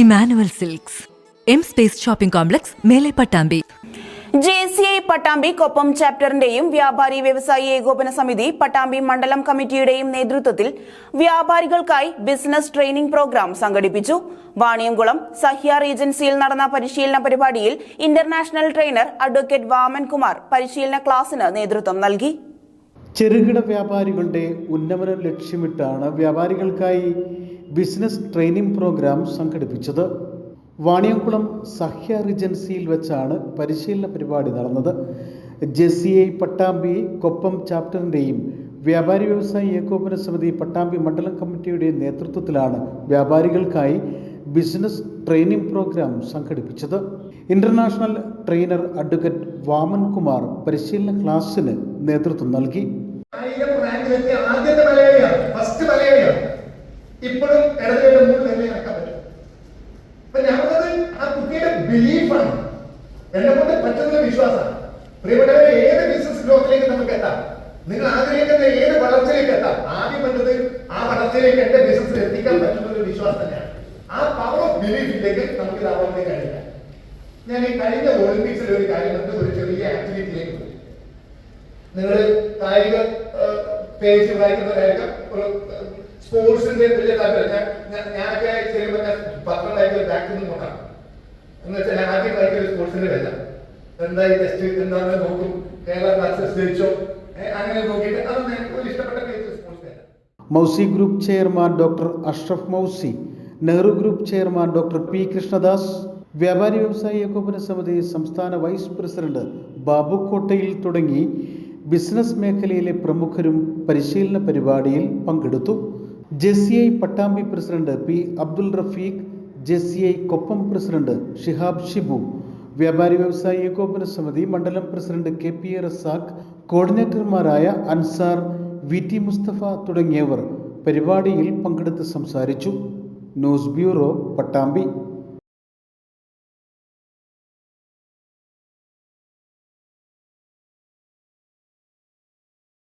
Emmanuel silks. M space shopping complex മേലെ Pattambi. J C I Pattambi Koppam ചാപ്റ്ററിന്റെയും വ്യാപാരി വ്യവസായി ഏകോപന സമിതി പട്ടാമ്പി മണ്ഡലം കമ്മിറ്റിയുടെയും നേതൃത്വത്തിൽ വ്യാപാരികൾക്കായി ബിസിനസ് ട്രെയിനിംഗ് പ്രോഗ്രാം സംഘടിപ്പിച്ചു. വാണിയംകുളം സഹ്യാർ ഏജൻസിയിൽ നടന്ന പരിശീലന പരിപാടിയിൽ international trainer advocate Vaman Kumar പരിശീലന ക്ലാസിന് നേതൃത്വം നൽകി. ചെറുകിട വ്യാപാരികളുടെ ഉന്നമനം ലക്ഷ്യമിട്ടാണ് വ്യാപാരികൾക്കായി ബിസിനസ് ട്രെയിനിംഗ് പ്രോഗ്രാം സംഘടിപ്പിച്ചത് വാണിയംകുളം സഹ്യ റിജൻസിയിൽ വെച്ചാണ് പരിശീലന പരിപാടി നടന്നത്. ജെസി ഐ പട്ടാമ്പി കൊപ്പം ചാപ്റ്ററിന്റെയും വ്യാപാരി വ്യവസായി ഏകോപന സമിതി പട്ടാമ്പി മണ്ഡലം കമ്മിറ്റിയുടെയും നേതൃത്വത്തിലാണ് വ്യാപാരികൾക്കായി ബിസിനസ് ട്രെയിനിംഗ് പ്രോഗ്രാം സംഘടിപ്പിച്ചത്. International trainer advocate Vaman Kumar പരിശീലന ക്ലാസ്സിന് നേതൃത്വം നൽകി. ആദ്യത്തെ ഇപ്പോഴും ഇടതുകൈയുടെ മൂന്ന് തന്നെ നടക്കാൻ പറ്റും. അപ്പൊ ഞാൻ പറഞ്ഞത് ആ കുട്ടിയുടെ ബിലീഫാണ് എന്നെ കൊണ്ട് പറ്റുന്ന വിശ്വാസമാണ്. പ്രിയപ്പെട്ടവരെ ഏത് ബിസിനസ് ഗ്രോത്തിലേക്ക് നമുക്ക് എത്താം? നിങ്ങൾ ആഗ്രഹിക്കുന്ന ഏത് വളർച്ചയിലേക്ക് എത്താം? ആദ്യം വേണ്ടത് ആ വളർച്ചയിലേക്ക് എന്റെ ബിസിനസ് എത്തിക്കാൻ പറ്റുന്ന ഒരു വിശ്വാസം തന്നെയാണ്. ആ പവർ ഓഫ് ബിലീഫിലേക്ക് നമുക്ക് ഇത് ആവാൻ കഴിയില്ല ഞാൻ ഈ കഴിഞ്ഞ ഒളിമ്പിക്സിൽ ഒരു കാര്യം കണ്ട്. ഒരു ചെറിയ ആക്ടിവിറ്റിയിലേക്ക് പോയി. നിങ്ങൾ കായിക പേജ് വായിക്കുന്നവരായിരിക്കാം. ഒരു സ്പോർട്സിന്റെ വലിയ താല്പര്യം. ഞാനൊക്കെ ചെയ്യുമ്പോൾ ഞാൻ പത്രം വായിക്കുന്ന ബാക്കിൽ നിന്ന് കൊണ്ടാണ് എന്ന് വെച്ചാൽ ഞാൻ ആദ്യം വായിക്കുന്ന സ്പോർട്സിന്റെ വില എന്തായി ടെസ്റ്റ് എന്താണെന്ന് നോക്കും. കേരള ബ്ലാസ്റ്റേഴ്സ് ജയിച്ചോ? അങ്ങനെ നോക്കിയിട്ട് എനിക്ക് ഒരു ഇഷ്ടപ്പെട്ട സ്പോർട്സ് മൗസി group chairman doctor Ashraf മൗസി Nehru group chairman doctor P Krishnadas വ്യാപാരി വ്യവസായി ഏകോപന സമിതി സംസ്ഥാന വൈസ് പ്രസിഡന്റ് ബാബു കോട്ടയിൽ തുടങ്ങി. ബിസിനസ് മേഖലയിലെ പ്രമുഖരും പരിശീലന പരിപാടിയിൽ പങ്കെടുത്തു. JCI Pattambi president P Abdul Rafeeq JCI Koppam president Shihab Shibu വ്യാപാരി വ്യവസായി ഏകോപന സമിതി മണ്ഡലം president K P A Razak കോർഡിനേറ്റർമാരായ Ansar V T Mustafa തുടങ്ങിയവർ പരിപാടിയിൽ പങ്കെടുത്ത് സംസാരിച്ചു. News bureau Pattambi.